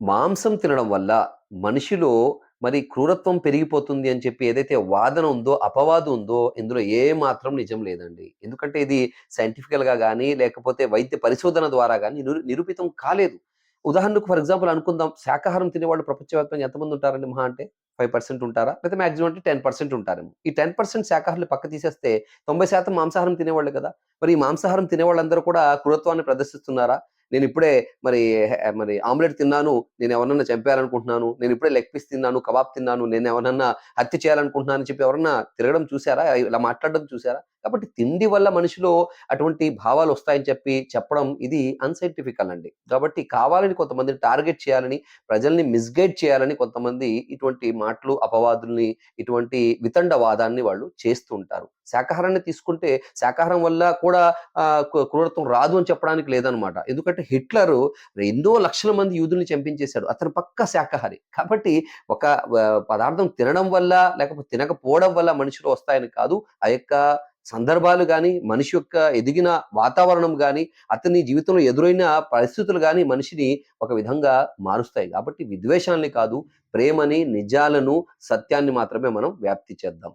మాంసం తినడం వల్ల మనిషిలో మరి క్రూరత్వం పెరిగిపోతుంది అని చెప్పి ఏదైతే వాదన ఉందో అపవాదు ఉందో ఇందులో ఏ మాత్రం నిజం లేదండి. ఎందుకంటే ఇది సైంటిఫికల్గా గా కానీ లేకపోతే వైద్య పరిశోధన ద్వారా కానీ నిరు నిరూపితం కాలేదు. ఉదాహరణకు ఫర్ ఎగ్జాంపుల్ అనుకుందాం శాకాహారం తినేవాళ్ళు ప్రపంచవ్యాప్తంగా ఎంతమంది ఉంటారండి మహా అంటే? ఫైవ్ పర్సెంట్ ఉంటారా? లేకపోతే మాక్సిమం అంటే టెన్ పర్సెంట్ ఉంటారేమో. ఈ టెన్ పర్సెంట్ శాకాహారులు పక్క తీసేస్తే తొంభై శాతం మాంసాహారం తినేవాళ్ళు కదా? మరి ఈ మాంసాహారం తినేవాళ్ళందరూ కూడా క్రూరత్వాన్ని ప్రదర్శిస్తున్నారా? నేను ఇప్పుడే మరి మరి ఆమ్లెట్ తిన్నాను నేను ఎవరన్నా చంపేయాలనుకుంటున్నాను నేను ఇప్పుడే లెగ్ పీస్ తిన్నాను కబాబ్ తిన్నాను నేను ఎవరన్నా హత్య చేయాలనుకుంటున్నాను అని చెప్పి ఎవరన్నా తిరగడం చూసారా? ఇలా మాట్లాడడం చూసారా? కాబట్టి తిండి వల్ల మనిషిలో అటువంటి భావాలు వస్తాయని చెప్పి చెప్పడం ఇది అన్సైంటిఫికల్ అండి కాబట్టి కావాలని కొంతమందిని టార్గెట్ చేయాలని ప్రజల్ని మిస్గైడ్ చేయాలని కొంతమంది ఇటువంటి మాటలు అపవాదుల్ని ఇటువంటి వితండవాదాన్ని వాళ్ళు చేస్తూ ఉంటారు. శాకాహారాన్ని తీసుకుంటే శాకాహారం వల్ల కూడా క్రూరత్వం రాదు అని చెప్పడానికి లేదనమాట. ఎందుకంటే హిట్లర్ ఎన్నో లక్షల మంది యూదుల్ని చంపించేశాడు అతను పక్క శాకాహారి. కాబట్టి ఒక పదార్థం తినడం వల్ల లేకపోతే తినకపోవడం వల్ల మనిషిలో వస్తాయని కాదు. ఆ యొక్క సందర్భాలు కానీ మనిషి యొక్క ఎదిగిన వాతావరణం కానీ అతని జీవితంలో ఎదురైన పరిస్థితులు కానీ మనిషిని ఒక విధంగా మారుస్తాయి. కాబట్టి విద్వేషాలని కాదు ప్రేమని నిజాలను సత్యాన్ని మాత్రమే మనం వ్యాప్తి చేద్దాం.